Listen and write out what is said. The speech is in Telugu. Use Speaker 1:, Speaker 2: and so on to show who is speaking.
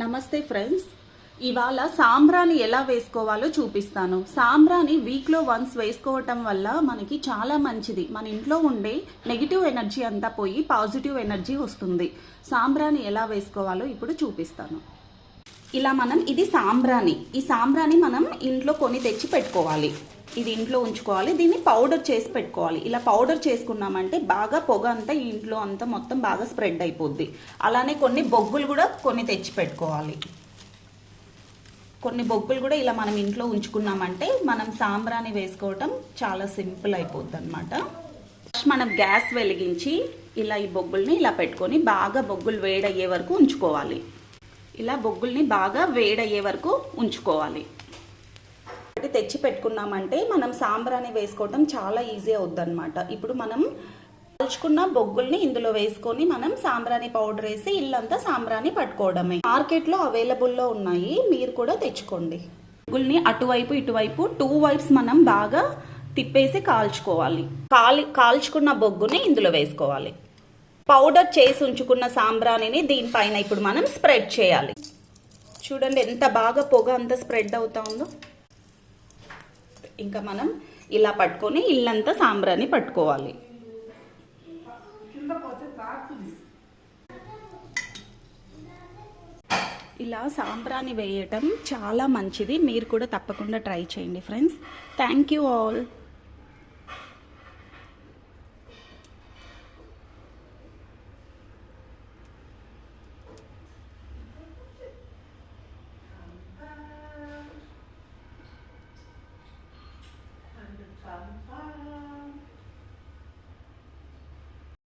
Speaker 1: నమస్తే ఫ్రెండ్స్. ఇవాళ సాంబ్రాని ఎలా వేసుకోవాలో చూపిస్తాను. సాంబ్రాని వీక్లో వన్స్ వేసుకోవటం వల్ల మనకి చాలా మంచిది. మన ఇంట్లో ఉండే నెగిటివ్ ఎనర్జీ అంతా పోయి పాజిటివ్ ఎనర్జీ వస్తుంది. సాంబ్రాని ఎలా వేసుకోవాలో ఇప్పుడు చూపిస్తాను. ఇలా మనం ఇది సాంబ్రాని. ఈ సాంబ్రాని మనం ఇంట్లో కొని తెచ్చి పెట్టుకోవాలి. ఇది ఇంట్లో ఉంచుకోవాలి. దీన్ని పౌడర్ చేసి పెట్టుకోవాలి. ఇలా పౌడర్ చేసుకున్నామంటే బాగా పొగ అంతా ఇంట్లో అంతా మొత్తం బాగా స్ప్రెడ్ అయిపోద్ది. అలానే కొన్ని బొగ్గులు కూడా కొన్ని తెచ్చి పెట్టుకోవాలి. కొన్ని బొగ్గులు కూడా ఇలా మనం ఇంట్లో ఉంచుకున్నామంటే మనం సాంబ్రాని వేసుకోవటం చాలా సింపుల్ అయిపోద్ది అనమాట ఫస్ట్ మనం గ్యాస్ వెలిగించి ఇలా ఈ బొగ్గుల్ని ఇలా పెట్టుకొని బాగా బొగ్గులు వేడయ్యే వరకు ఉంచుకోవాలి. ఇలా బొగ్గుల్ని బాగా వేడయ్యే వరకు ఉంచుకోవాలి. ఒకటి తెచ్చి పెట్టుకున్నామంటే మనం సాంబ్రాని వేసుకోవటం చాలా ఈజీ అవుద్దనమాట ఇప్పుడు మనం కాల్చుకున్న బొగ్గుల్ని ఇందులో వేసుకొని మనం సాంబ్రాని పౌడర్ వేసి ఇల్లంతా సాంబ్రాని పట్టుకోవడమే. మార్కెట్లో అవైలబుల్లో ఉన్నాయి మీరు కూడా తెచ్చుకోండి. బొగ్గుల్ని అటువైపు ఇటువైపు టూ వైప్స్ మనం బాగా తిప్పేసి కాల్చుకోవాలి. కాలి కాల్చుకున్న బొగ్గుని ఇందులో వేసుకోవాలి. పౌడర్ చేసి ఉంచుకున్న సాంబ్రాణిని దీనిపైన ఇప్పుడు మనం స్ప్రెడ్ చేయాలి. చూడండి ఎంత బాగా పొగ అంత స్ప్రెడ్ అవుతా ఉందో. ఇంకా మనం ఇలా పట్టుకొని ఇల్లంతా సాంబ్రాన్ని పట్టుకోవాలి. ఇలా సాంబ్రాన్ని వేయటం చాలా మంచిది. మీరు కూడా తప్పకుండా ట్రై చేయండి ఫ్రెండ్స్. Thank you all